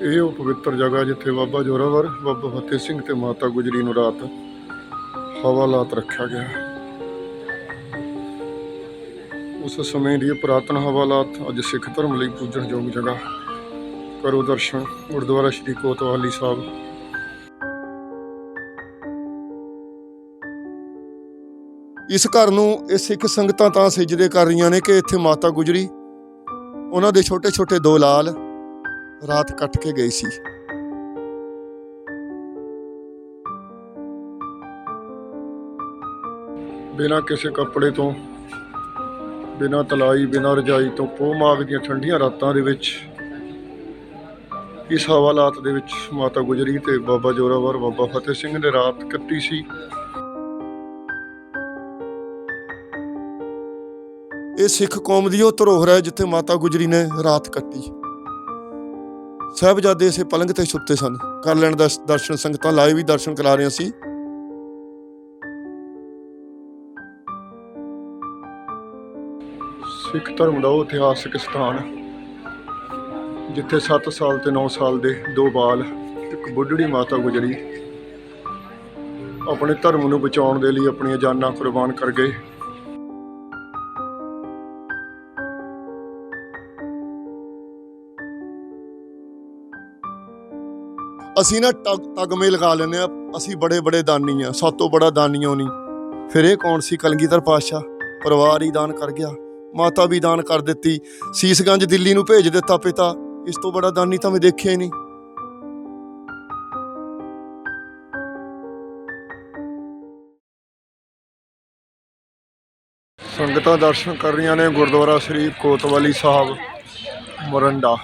ਇਹ ਉਹ ਪਵਿੱਤਰ ਜਗ੍ਹਾ ਜਿੱਥੇ ਬਾਬਾ ਜੋਰਾਵਰ, ਬਾਬਾ ਫਤਿਹ ਸਿੰਘ ਤੇ ਮਾਤਾ ਗੁਜਰੀ ਨੂੰ ਰਾਤ ਹਵਾਲਾਤ ਰੱਖਿਆ ਗਿਆ। ਉਸ ਸਮੇਂ ਦੀ ਇਹ ਪੁਰਾਤਨ ਹਵਾਲਾਤ ਅੱਜ ਸਿੱਖ ਧਰਮ ਲਈ ਪੂਜਣਯੋਗ ਜਗ੍ਹਾ। ਕਰੋ ਦਰਸ਼ਨ, ਗੁਰਦੁਆਰਾ ਸ਼੍ਰੀ ਕੋਤਵਾਲੀ ਸਾਹਿਬ। ਇਸ ਘਰ ਨੂੰ ਇਹ ਸਿੱਖ ਸੰਗਤਾਂ ਤਾਂ ਸਜਦੇ ਕਰ ਰਹੀਆਂ ਨੇ ਕਿ ਇੱਥੇ ਮਾਤਾ ਗੁਜਰੀ, ਉਹਨਾਂ ਦੇ ਛੋਟੇ ਛੋਟੇ ਦੋ ਲਾਲ ਰਾਤ ਕੱਟ ਕੇ ਗਈ ਸੀ। ਬਿਨਾਂ ਕਿਸੇ ਕੱਪੜੇ ਤੋਂ ਬਿਨਾਂ ਤਲਾਈ ਬਿਨਾਂ ਰਜਾਈ ਤੋਂ ਪੋਹ ਮਾਗ ਦੀਆਂ ਠੰਡੀਆਂ ਰਾਤਾਂ ਦੇ ਵਿੱਚ ਇਸ ਹਵਾਲਾਤ ਦੇ ਵਿੱਚ ਮਾਤਾ ਗੁਜਰੀ ਤੇ ਬਾਬਾ ਜੋਰਾਵਰ ਬਾਬਾ ਫਤਿਹ ਸਿੰਘ ਨੇ ਰਾਤ ਕੱਟੀ ਸੀ। ਇਹ ਸਿੱਖ ਕੌਮ ਦੀ ਉਹ ਧਰੋਹਰ ਹੈ ਜਿੱਥੇ ਮਾਤਾ ਗੁਜਰੀ ਨੇ ਰਾਤ ਕੱਟੀ। ਸਾਹਿਬਜ਼ਾਦੇ ਇਸੇ ਪਲੰਗ ਤੇ ਸੁੱਤੇ ਸਨ। ਕਰ ਲੈਣ ਦਾ ਦਰਸ਼ਨ ਸੰਗਤਾਂ ਲਾਈਵ ਵੀ ਦਰਸ਼ਨ ਕਰਾ ਰਹੀਆਂ ਸੀ। ਸਿੱਖ ਧਰਮ ਦਾ ਉਹ ਇਤਿਹਾਸਕ ਸਥਾਨ, ਜਿੱਥੇ 7 ਸਾਲ ਤੇ 9 ਸਾਲ ਦੇ ਦੋ ਬਾਲ, ਇੱਕ ਬੁੱਢੜੀ ਮਾਤਾ ਗੁਜਰੀ। ਆਪਣੇ ਧਰਮ ਨੂੰ ਬਚਾਉਣ ਦੇ ਲਈ ਆਪਣੀਆਂ ਜਾਨਾਂ ਕੁਰਬਾਨ ਕਰ ਗਏ। ਅਸੀਂ ਨਾ ਟਗ ਤਗਮੇ ਲਗਾ ਲੈਂਦੇ ਆ ਅਸੀਂ ਬੜੇ ਬੜੇ ਦਾਨੀ ਆ ਸਭ ਤੋਂ ਬੜਾ ਦਾਨੀਓ ਨਹੀਂ ਫਿਰ ਇਹ ਕੌਣ ਸੀ? ਕਲਗੀਧਰ ਪਾਤਸ਼ਾਹ। ਪਰਿਵਾਰ ਹੀ ਦਾਨ ਕਰ ਗਿਆ। ਮਾਤਾ ਵੀ ਦਾਨ ਕਰ ਦਿੱਤੀ। ਸੀਸਗੰਜ ਦਿੱਲੀ ਨੂੰ ਭੇਜ ਦਿੱਤਾ ਪਿਤਾ। ਇਸ ਤੋਂ ਬੜਾ ਦਾਨੀ ਤਾਂ ਮੈਂ ਦੇਖਿਆ ਹੀ ਨਹੀਂ। ਸੰਗਤਾਂ ਦਰਸ਼ਨ ਕਰ ਰਹੀਆਂ ਨੇ ਗੁਰਦੁਆਰਾ ਸ੍ਰੀ ਕੋਤਵਾਲੀ ਸਾਹਿਬ, ਮੋਰੰਡਾ।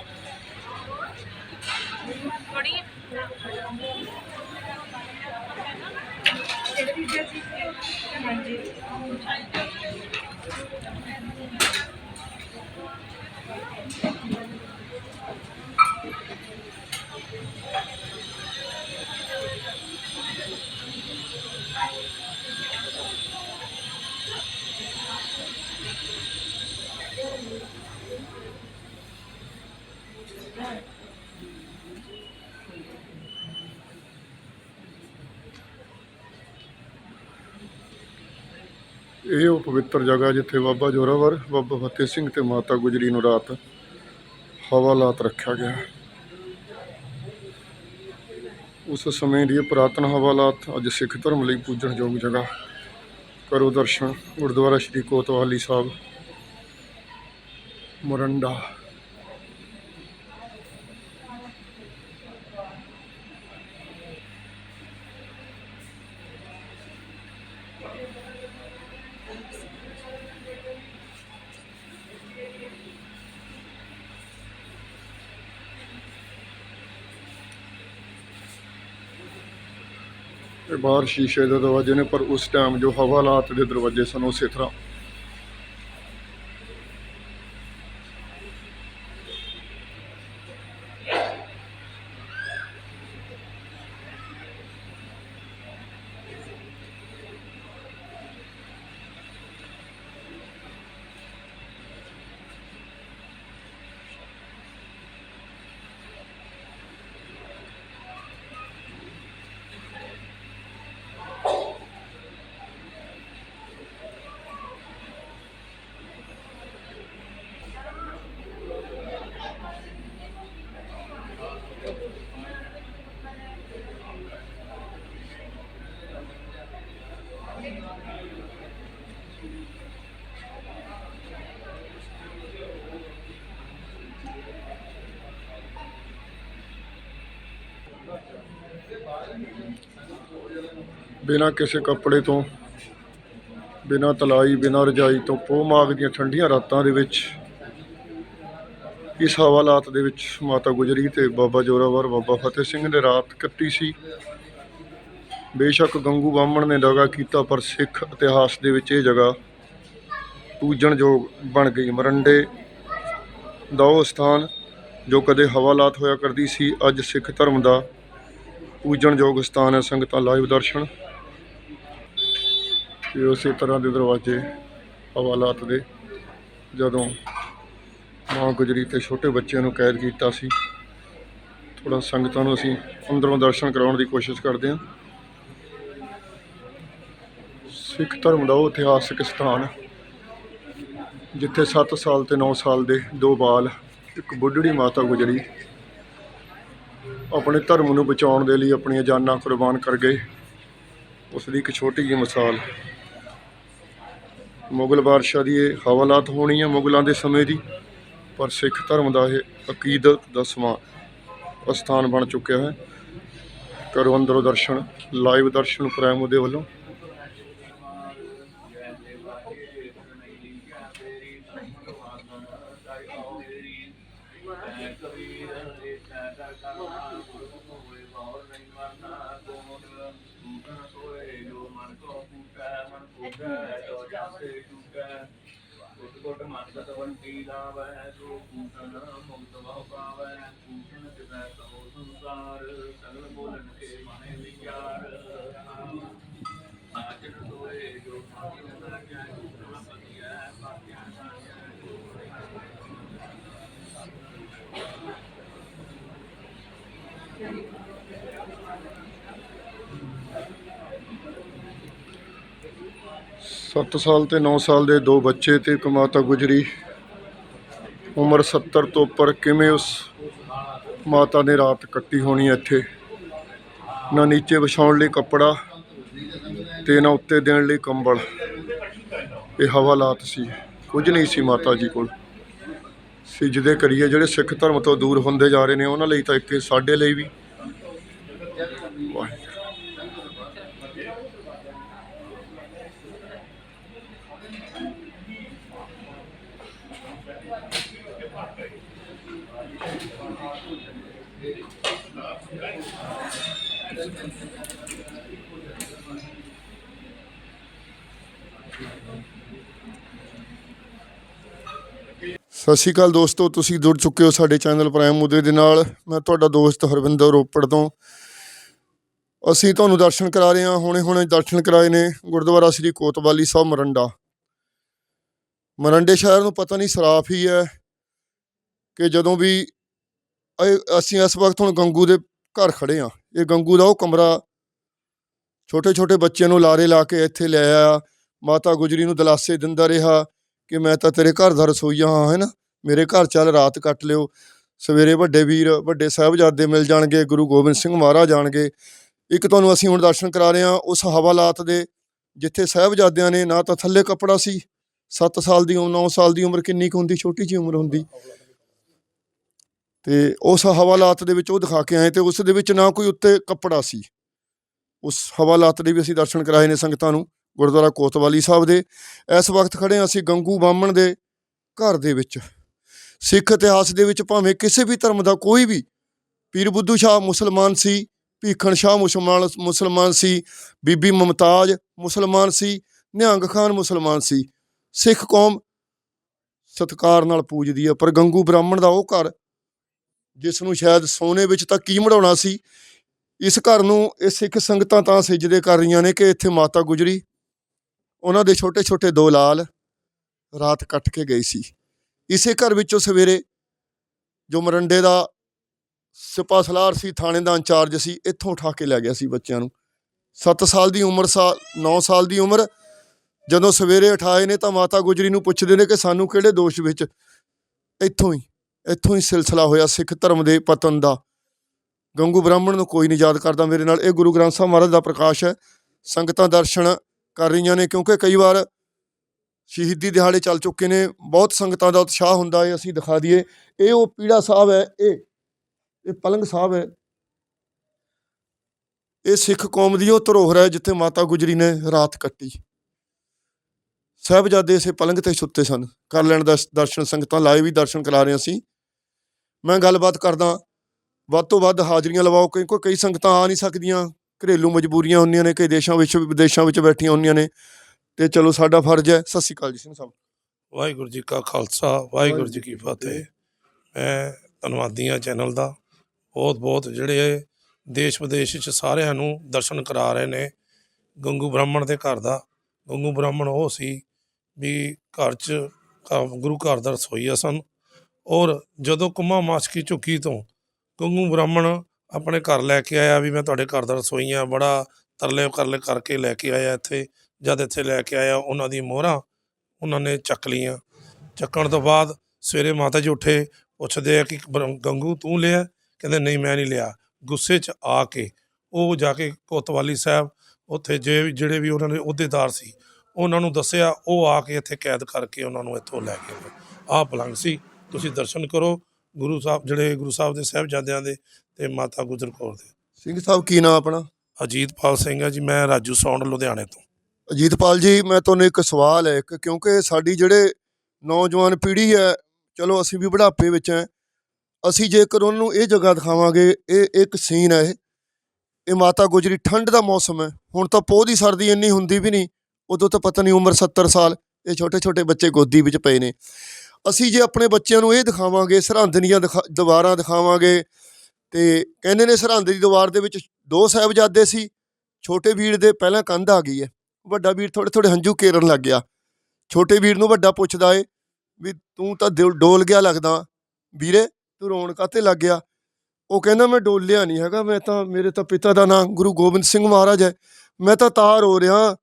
ਇਹ ਉਹ ਪਵਿੱਤਰ ਜਗ੍ਹਾ ਜਿੱਥੇ ਬਾਬਾ ਜੋਰਾਵਰ, ਬਾਬਾ ਫਤਿਹ ਸਿੰਘ ਤੇ ਮਾਤਾ ਗੁਜਰੀ ਨੂੰ ਰਾਤ ਹਵਾਲਾਤ ਰੱਖਿਆ ਗਿਆ। ਉਸ ਸਮੇਂ ਦੀ ਇਹ ਪੁਰਾਤਨ ਹਵਾਲਾਤ ਅੱਜ ਸਿੱਖ ਧਰਮ ਲਈ ਪੂਜਣਯੋਗ ਜਗ੍ਹਾ। ਕਰੋ ਦਰਸ਼ਨ, ਗੁਰਦੁਆਰਾ ਸ਼੍ਰੀ ਕੋਤਵਾਲੀ ਸਾਹਿਬ, ਮੋਰੰਡਾ। ਤੇ ਬਾਹਰ ਸ਼ੀਸ਼ੇ ਦੇ ਦਰਵਾਜ਼ੇ ਨੇ, ਪਰ ਉਸ ਟਾਈਮ ਜੋ ਹਵਾਲਾਤ ਦੇ ਦਰਵਾਜ਼ੇ ਸਨ ਉਸੇ ਤਰ੍ਹਾਂ ਬਿਨਾਂ ਕਿਸੇ ਕੱਪੜੇ ਤੋਂ, ਬਿਨਾਂ ਤਲਾਈ, ਬਿਨਾਂ ਰਜਾਈ ਤੋਂ ਪੋ ਮਾਗ ਦੀਆਂ ਠੰਡੀਆਂ ਰਾਤਾਂ ਦੇ ਵਿੱਚ, ਇਸ ਹਵਾਲਾਤ ਦੇ ਵਿੱਚ ਮਾਤਾ ਗੁਜਰੀ ਤੇ ਬਾਬਾ ਜੋਰਾਵਰ, ਬਾਬਾ ਫਤਿਹ ਸਿੰਘ ਨੇ ਰਾਤ ਕੱਟੀ ਸੀ। ਬੇਸ਼ੱਕ ਗੰਗੂ ਬਾਹਮਣ ਨੇ ਦਗਾ ਕੀਤਾ, ਪਰ ਸਿੱਖ ਇਤਿਹਾਸ ਦੇ ਵਿੱਚ ਇਹ ਜਗ੍ਹਾ ਪੂਜਣਯੋਗ ਬਣ ਗਈ। ਮਰੰਡੇ ਦਾ ਉਹ ਸਥਾਨ ਜੋ ਕਦੇ ਹਵਾਲਾਤ ਹੋਇਆ ਕਰਦੀ ਸੀ, ਅੱਜ ਸਿੱਖ ਧਰਮ ਦਾ ਪੂਜਣਯੋਗ ਸਥਾਨ ਹੈ ਸੰਗਤਾਂ ਲਾਈਵ ਦਰਸ਼ਨ। ਤੇ ਉਸੇ ਤਰ੍ਹਾਂ ਦੇ ਦਰਵਾਜ਼ੇ ਹਵਾਲਾਤ ਦੇ, ਜਦੋਂ ਮਾਂ ਗੁਜਰੀ ਤੇ ਛੋਟੇ ਬੱਚਿਆਂ ਨੂੰ ਕੈਦ ਕੀਤਾ ਸੀ ਥੋੜਾ ਸੰਗਤਾਂ ਨੂੰ ਅਸੀਂ ਅੰਦਰੋਂ ਦਰਸ਼ਨ ਕਰਾਉਣ ਦੀ ਕੋਸ਼ਿਸ਼ ਕਰਦੇ ਹਾਂ। ਸਿੱਖ ਧਰਮ ਦਾ ਉਹ ਇਤਿਹਾਸਕ ਸਥਾਨ, ਜਿੱਥੇ 7 ਸਾਲ ਤੇ 9 ਸਾਲ ਦੇ ਦੋ ਬਾਲ, ਇੱਕ ਬੁੱਢੜੀ ਮਾਤਾ ਗੁਜਰੀ ਆਪਣੇ ਧਰਮ ਨੂੰ ਬਚਾਉਣ ਦੇ ਲਈ ਆਪਣੀਆਂ ਜਾਨਾਂ ਕੁਰਬਾਨ ਕਰ ਗਏ। ਉਸ ਦੀ ਇੱਕ ਛੋਟੀ ਜਿਹੀ ਮਿਸਾਲ। ਮੁਗਲ ਬਾਦਸ਼ਾਹ ਦੀ ਇਹ ਹਵਾਲਾਤ ਹੋਣੀ ਹੈ ਮੁਗਲਾਂ ਦੇ ਸਮੇਂ ਦੀ, ਪਰ ਸਿੱਖ ਧਰਮ ਦਾ ਇਹ ਅਕੀਦਤ ਦਾ ਦਸਵਾਂ ਅਸਥਾਨ ਬਣ ਚੁੱਕਿਆ ਹੈ। ਕਰੋ ਅੰਦਰੋਂ ਦਰਸ਼ਨ, ਲਾਈਵ ਦਰਸ਼ਨ ਪ੍ਰਾਈਮ ਉਹਦੇ ਵੱਲੋਂ ਕੁੱਟ ਮਨ ਸਤਵੰਤੀ ਲਾਵੈ ਸੋ ਕੂਟਨ ਮੁਕਤ ਬਹੁ ਪਾਵੈ ਕੂਟਨ ਤਿਵੈ ਕਹੋ ਸੰਸਾਰ ਸਗਲ ਬੋਲਨ ਕੇ ਮਾਨੇ ਵਿਚਾਰ ਸੱਤ ਸਾਲ ਤੇ 9 ਸਾਲ ਦੇ ਦੋ ਬੱਚੇ ਤੇ ਇੱਕ ਮਾਤਾ ਗੁਜਰੀ। ਉਮਰ 70 ਤੋਂ ਉੱਪਰ ਕਿਵੇਂ ਉਸ ਮਾਤਾ ਨੇ ਰਾਤ ਕੱਟੀ ਹੋਣੀ ਇੱਥੇ? ਨਾ ਨੀਚੇ ਵਿਛਾਉਣ ਲਈ ਕੱਪੜਾ ਤੇ ਨਾ ਉੱਤੇ ਦੇਣ ਲਈ ਕੰਬਲ। ਇਹ ਹਵਾਲਾਤ ਸੀ। ਕੁਝ ਨਹੀਂ ਸੀ ਮਾਤਾ ਜੀ ਕੋਲ। ਸੀ ਜਿਹਦੇ ਕਰੀਏ ਜਿਹੜੇ ਸਿੱਖ ਧਰਮ ਤੋਂ ਦੂਰ ਹੁੰਦੇ ਜਾ ਰਹੇ ਨੇ, ਉਹਨਾਂ ਲਈ ਤਾਂ ਇੱਕ, ਸਾਡੇ ਲਈ ਵੀ। ਸਤਿ ਸ਼੍ਰੀ ਅਕਾਲ ਦੋਸਤੋ, ਤੁਸੀਂ ਜੁੜ ਚੁੱਕੇ ਹੋ ਸਾਡੇ ਚੈਨਲ ਪ੍ਰਾਈਮ ਮੁੱਦੇ ਦੇ ਨਾਲ। ਮੈਂ ਤੁਹਾਡਾ ਦੋਸਤ ਹਰਵਿੰਦਰ ਰੋਪੜ ਤੋਂ। ਅਸੀਂ ਤੁਹਾਨੂੰ ਦਰਸ਼ਨ ਕਰਾ ਰਹੇ ਹਾਂ ਹੁਣੇ ਹੁਣੇ ਦਰਸ਼ਨ ਕਰਾਏ ਨੇ ਗੁਰਦੁਆਰਾ ਸ੍ਰੀ ਕੋਤਵਾਲੀ ਸਾਹਿਬ ਮਰੰਡਾ। ਮਰੰਡੇ ਸ਼ਹਿਰ ਨੂੰ ਪਤਾ ਨਹੀਂ ਸਰਾਫ ਹੀ ਹੈ ਕਿ ਜਦੋਂ ਵੀ ਅਸੀਂ ਇਸ ਵਕਤ ਹੁਣ ਗੰਗੂ ਦੇ ਘਰ ਖੜੇ ਹਾਂ। ਇਹ ਗੰਗੂ ਦਾ ਉਹ ਕਮਰਾ ਛੋਟੇ ਛੋਟੇ ਬੱਚਿਆਂ ਨੂੰ ਲਾਰੇ ਲਾ ਕੇ ਇੱਥੇ ਲੈ ਆਇਆ। ਮਾਤਾ ਗੁਜਰੀ ਨੂੰ ਦਲਾਸੇ ਦਿੰਦਾ ਰਿਹਾ। ਕਿ ਮੈਂ ਤਾਂ ਤੇਰੇ ਘਰ ਦਾ ਰਸੋਈਆ ਹਾਂ, ਹੈ ਨਾ? ਮੇਰੇ ਘਰ ਚੱਲ ਰਾਤ ਕੱਟ ਲਿਓ। ਸਵੇਰੇ ਵੱਡੇ ਵੀਰ, ਵੱਡੇ ਸਾਹਿਬਜ਼ਾਦੇ ਮਿਲ ਜਾਣਗੇ, ਗੁਰੂ ਗੋਬਿੰਦ ਸਿੰਘ ਮਹਾਰਾਜ ਜਾਣਗੇ ਇੱਕ ਤੁਹਾਨੂੰ ਅਸੀਂ ਹੁਣ ਦਰਸ਼ਨ ਕਰਾ ਰਹੇ ਹਾਂ ਉਸ ਹਵਾਲਾਤ ਦੇ, ਜਿੱਥੇ ਸਾਹਿਬਜ਼ਾਦਿਆਂ ਨੇ ਨਾ ਤਾਂ ਥੱਲੇ ਕੱਪੜਾ ਸੀ 7 ਸਾਲ ਦੀ 9 ਸਾਲ ਦੀ ਉਮਰ ਕਿੰਨੀ ਕੁ ਹੁੰਦੀ, ਛੋਟੀ ਜਿਹੀ ਉਮਰ ਹੁੰਦੀ। ਤੇ ਉਸ ਹਵਾਲਾਤ ਦੇ ਵਿੱਚ ਉਹ ਦਿਖਾ ਕੇ ਆਏ ਤੇ ਉਸ ਦੇ ਵਿੱਚ ਨਾ ਕੋਈ ਉੱਤੇ ਕੱਪੜਾ ਸੀ। ਉਸ ਹਵਾਲਾਤ ਦੇ ਵੀ ਅਸੀਂ ਦਰਸ਼ਨ ਕਰਾਏ ਨੇ ਸੰਗਤਾਂ ਨੂੰ। ਗੁਰਦੁਆਰਾ ਕੋਤਵਾਲੀ ਸਾਹਿਬ ਦੇ, ਇਸ ਵਕਤ ਖੜੇ ਹਾਂ ਅਸੀਂ ਗੰਗੂ ਬਾਹਮਣ ਦੇ ਘਰ ਦੇ ਵਿੱਚ। ਸਿੱਖ ਇਤਿਹਾਸ ਦੇ ਵਿੱਚ ਭਾਵੇਂ ਕਿਸੇ ਵੀ ਧਰਮ ਦਾ ਕੋਈ ਵੀ ਪੀਰ ਬੁੱਧੂ ਸ਼ਾਹ ਮੁਸਲਮਾਨ ਸੀ, ਭੀਖਣ ਸ਼ਾਹ ਮੁਸਲਮਾਨ ਮੁਸਲਮਾਨ ਸੀ, ਬੀਬੀ ਮੁਮਤਾਜ ਮੁਸਲਮਾਨ ਸੀ, ਨਿਹੰਗ ਖਾਨ ਮੁਸਲਮਾਨ ਸੀ। ਸਿੱਖ ਕੌਮ ਸਤਕਾਰ ਨਾਲ ਪੂਜਦੀ ਹੈ ਪਰ ਗੰਗੂ ਬ੍ਰਾਹਮਣ ਦਾ ਉਹ ਘਰ ਜਿਸ ਨੂੰ ਸ਼ਾਇਦ ਸੋਨੇ ਵਿੱਚ ਤਾਂ ਕੀ ਮੜਾਉਣਾ ਸੀ, ਇਸ ਘਰ ਨੂੰ ਇਹ ਸਿੱਖ ਸੰਗਤਾਂ ਤਾਂ ਸਿਜਦੇ ਕਰ ਰਹੀਆਂ ਨੇ ਕਿ ਇੱਥੇ ਮਾਤਾ ਗੁਜਰੀ ਉਹਨਾਂ ਦੇ ਛੋਟੇ ਛੋਟੇ ਦੋ ਲਾਲ ਰਾਤ ਕੱਟ ਕੇ ਗਈ ਸੀ। ਇਸੇ ਘਰ ਵਿੱਚੋਂ ਸਵੇਰੇ ਜੋ ਮਰੰਡੇ ਦਾ ਸਿਪਾ ਸਲਾਰ ਸੀ, ਥਾਣੇ ਦਾ ਇੰਚਾਰਜ ਸੀ, ਇੱਥੋਂ ਉਠਾ ਕੇ ਲੈ ਗਿਆ ਸੀ ਬੱਚਿਆਂ ਨੂੰ। 7 ਸਾਲ ਦੀ ਉਮਰ ਸਾਲ 9 ਸਾਲ ਦੀ ਉਮਰ, ਜਦੋਂ ਸਵੇਰੇ ਉਠਾਏ ਨੇ ਤਾਂ ਮਾਤਾ ਗੁਜਰੀ ਨੂੰ ਪੁੱਛਦੇ ਨੇ ਕਿ ਸਾਨੂੰ ਕਿਹੜੇ ਦੋਸ਼ ਵਿੱਚ ਇੱਥੋਂ ਹੀ ਇੱਥੋਂ ਹੀ ਸਿਲਸਿਲਾ ਹੋਇਆ ਸਿੱਖ ਧਰਮ ਦੇ ਪਤਨ ਦਾ। ਗੰਗੂ ਬ੍ਰਾਹਮਣ ਨੂੰ ਕੋਈ ਨਹੀਂ ਯਾਦ ਕਰਦਾ ਮੇਰੇ ਨਾਲ। ਇਹ ਗੁਰੂ ਗ੍ਰੰਥ ਸਾਹਿਬ ਮਹਾਰਾਜ ਦਾ ਪ੍ਰਕਾਸ਼ ਹੈ। ਸੰਗਤਾਂ ਦਰਸ਼ਨ ਕਰ ਰਹੀਆਂ ਨੇ, ਕਿਉਂਕਿ ਕਈ ਵਾਰ ਸ਼ਹੀਦੀ ਦਿਹਾੜੇ ਚੱਲ ਚੁੱਕੇ ਨੇ, ਬਹੁਤ ਸੰਗਤਾਂ ਦਾ ਉਤਸ਼ਾਹ ਹੁੰਦਾ ਹੈ ਅਸੀਂ ਦਿਖਾ ਦਈਏ। ਇਹ ਉਹ ਪੀੜਾ ਸਾਹਿਬ ਹੈ, ਇਹ ਇਹ ਪਲੰਗ ਸਾਹਿਬ ਹੈ। ਇਹ ਸਿੱਖ ਕੌਮ ਦੀ ਉਹ ਧਰੋਹਰ ਹੈ, ਜਿੱਥੇ ਮਾਤਾ ਗੁਜਰੀ ਨੇ ਰਾਤ ਕੱਟੀ। ਸਾਹਿਬਜ਼ਾਦੇ ਇਸੇ ਪਲੰਗ ਤੇ ਸੁੱਤੇ ਸਨ। ਕਰ ਲੈਣ ਦਾ ਦਰਸ਼ਨ ਸੰਗਤਾਂ ਲਾਈਵ ਵੀ ਦਰਸ਼ਨ ਕਰਾ ਰਹੇ ਅਸੀਂ। ਮੈਂ ਗੱਲਬਾਤ ਕਰਦਾ, ਵੱਧ ਤੋਂ ਵੱਧ ਹਾਜ਼ਰੀਆਂ ਲਵਾਓ, ਕਿਉਂਕਿ ਕਈ ਸੰਗਤਾਂ ਆ ਨਹੀਂ ਸਕਦੀਆਂ। ਘਰੇਲੂ ਮਜਬੂਰੀਆਂ ਹੁੰਦੀਆਂ ਨੇ ਕਈ ਦੇਸ਼ਾਂ ਵਿੱਚ ਵਿਦੇਸ਼ਾਂ ਵਿੱਚ ਬੈਠੀਆਂ ਹੁੰਦੀਆਂ ਨੇ। ਤੇ ਚਲੋ ਸਾਡਾ ਫਰਜ਼ ਹੈ। ਸਤਿ ਸ਼੍ਰੀ ਅਕਾਲ ਜੀ ਸਿੰਘ ਸਾਹਿਬ ਵਾਹਿਗੁਰੂ ਜੀ ਕਾ ਖਾਲਸਾ ਵਾਹਿਗੁਰੂ ਜੀ ਕੀ ਫਤਿਹ। ਮੈਂ ਧੰਨਵਾਦੀ ਹਾਂ ਚੈਨਲ ਦਾ ਬਹੁਤ ਬਹੁਤ ਜਿਹੜੇ ਦੇਸ਼ ਵਿਦੇਸ਼ ਵਿੱਚ ਸਾਰਿਆਂ ਨੂੰ ਦਰਸ਼ਨ ਕਰਾ ਰਹੇ ਨੇ। ਗੰਗੂ ਬ੍ਰਾਹਮਣ ਦੇ ਘਰ ਦਾ। ਗੰਗੂ ਬ੍ਰਾਹਮਣ ਉਹ ਸੀ ਵੀ ਘਰ 'ਚ ਗੁਰੂ ਘਰ ਦਾ ਰਸੋਈਆ ਸਨ। ਔਰ ਜਦੋਂ ਕੁਮਾ ਮਾਸਕੀ ਝੁੱਕੀ ਤੋਂ ਗੰਗੂ ਬ੍ਰਾਹਮਣ ਆਪਣੇ ਘਰ ਲੈ ਕੇ ਆਇਆ ਵੀ ਮੈਂ ਤੁਹਾਡੇ ਘਰ ਦਾ ਰਸੋਈਆਂ ਬੜਾ ਤਰਲੇ ਕਰਲੇ ਕਰਕੇ ਲੈ ਕੇ ਆਇਆ ਇੱਥੇ, ਜਦ ਇੱਥੇ ਲੈ ਕੇ ਆਇਆ ਉਹਨਾਂ ਦੀ ਮੋਹਰਾਂ, ਉਹਨਾਂ ਨੇ ਚੱਕ ਲਈਆਂ। ਚੱਕਣ ਤੋਂ ਬਾਅਦ ਸਵੇਰੇ ਮਾਤਾ ਜੀ ਉੱਠੇ, ਪੁੱਛਦੇ ਆ ਕਿ ਬਰ- ਗੰਗੂ ਤੂੰ ਲਿਆ? ਕਹਿੰਦੇ ਨਹੀਂ, ਮੈਂ ਨਹੀਂ ਲਿਆ। ਗੁੱਸੇ 'ਚ ਆ ਕੇ ਉਹ ਜਾ ਕੇ ਕੋਤਵਾਲੀ ਸਾਹਿਬ ਉੱਥੇ ਜੇ ਵੀ- ਜਿਹੜੇ ਵੀ ਉਹਨਾਂ ਦੇ ਅਹੁਦੇਦਾਰ ਸੀ, ਉਹਨਾਂ ਨੂੰ ਦੱਸਿਆ, ਉਹ ਆ ਕੇ ਇੱਥੇ ਕੈਦ ਕਰਕੇ ਉਹਨਾਂ ਨੂੰ ਇੱਥੋਂ ਲੈ ਕੇ ਗਏ ਆਹ ਪਲੰਗ ਸੀ, ਤੁਸੀਂ ਦਰਸ਼ਨ ਕਰੋ। ਗੁਰੂ ਸਾਹਿਬ ਜਿਹੜੇ ਗੁਰੂ ਸਾਹਿਬ ਦੇ ਸਾਹਿਬਜ਼ਾਦਿਆਂ ਦੇ ਤੇ ਮਾਤਾ ਗੁਜਰ ਕੌਰ ਦੇ। ਸਿੰਘ ਸਾਹਿਬ ਕੀ ਨਾਮ ਆਪਣਾ? ਅਜੀਤਪਾਲ ਸਿੰਘ ਹੈ ਜੀ ਮੈਂ ਰਾਜੂ ਸੌਂਡ ਲੁਧਿਆਣੇ ਤੋਂ। ਅਜੀਤਪਾਲ ਜੀ ਮੈਂ ਤੁਹਾਨੂੰ ਇੱਕ ਸਵਾਲ ਹੈ ਇੱਕ ਕਿਉਂਕਿ ਸਾਡੀ ਜਿਹੜੇ ਨੌਜਵਾਨ ਪੀੜ੍ਹੀ ਹੈ ਚਲੋ ਅਸੀਂ ਵੀ ਬੁਢਾਪੇ ਵਿੱਚ ਹੈ ਅਸੀਂ ਜੇਕਰ ਉਹਨਾਂ ਨੂੰ ਇਹ ਜਗ੍ਹਾ ਦਿਖਾਵਾਂਗੇ ਇਹ ਇੱਕ ਸੀਨ ਹੈ ਇਹ। ਇਹ ਮਾਤਾ ਗੁਜਰੀ ਠੰਡ ਦਾ ਮੌਸਮ ਹੈ ਹੁਣ ਤਾਂ ਪੋਹ ਦੀ ਸਰਦੀ ਇੰਨੀ ਹੁੰਦੀ ਵੀ ਨਹੀਂ ਉਦੋਂ ਤਾਂ ਪਤਾ ਨਹੀਂ ਉਮਰ 70 ਸਾਲ ਇਹ ਛੋਟੇ ਛੋਟੇ ਬੱਚੇ ਗੋਦੀ ਵਿੱਚ ਪਏ ਨੇ। ਅਸੀਂ ਜੇ ਆਪਣੇ ਬੱਚਿਆਂ ਨੂੰ ਇਹ ਦਿਖਾਵਾਂਗੇ, ਸਰਹੰਦ ਦੀਆਂ ਦਿਖਾ- ਦੀਵਾਰਾਂ ਦਿਖਾਵਾਂਗੇ, ਤੇ ਕਹਿੰਦੇ ਨੇ ਸਰਹੰਦ ਦੀ ਦੀਵਾਰ ਦੇ ਵਿੱਚ ਦੋ ਸਾਹਿਬਜ਼ਾਦੇ ਸੀ, ਛੋਟੇ ਵੀਰ ਦੇ ਪਹਿਲਾਂ ਕੰਧ ਆ ਗਈ ਹੈ, ਵੱਡਾ ਵੀਰ ਥੋੜੇ ਥੋੜੇ ਹੰਝੂ ਕੇਰਨ ਲੱਗ ਗਿਆ। ਛੋਟੇ ਵੀਰ ਨੂੰ ਵੱਡਾ ਪੁੱਛਦਾ ਏ ਵੀ ਤੂੰ ਤਾਂ ਦਿਲ ਡੋਲ ਗਿਆ ਲੱਗਦਾ, ਵੀਰੇ ਤੂੰ ਰੋਣ ਕਾਤੇ ਲੱਗ ਗਿਆ? ਉਹ ਕਹਿੰਦਾ ਮੈਂ ਡੋਲਿਆ ਨਹੀਂ ਹੈਗਾ, ਮੈਂ ਤਾਂ, ਮੇਰੇ ਤਾਂ ਪਿਤਾ ਦਾ ਨਾਮ ਗੁਰੂ ਗੋਬਿੰਦ ਸਿੰਘ ਮਹਾਰਾਜ ਹੈ, ਮੈਂ ਤਾਂ ਤਾਰ ਹੋ ਰਿਹਾ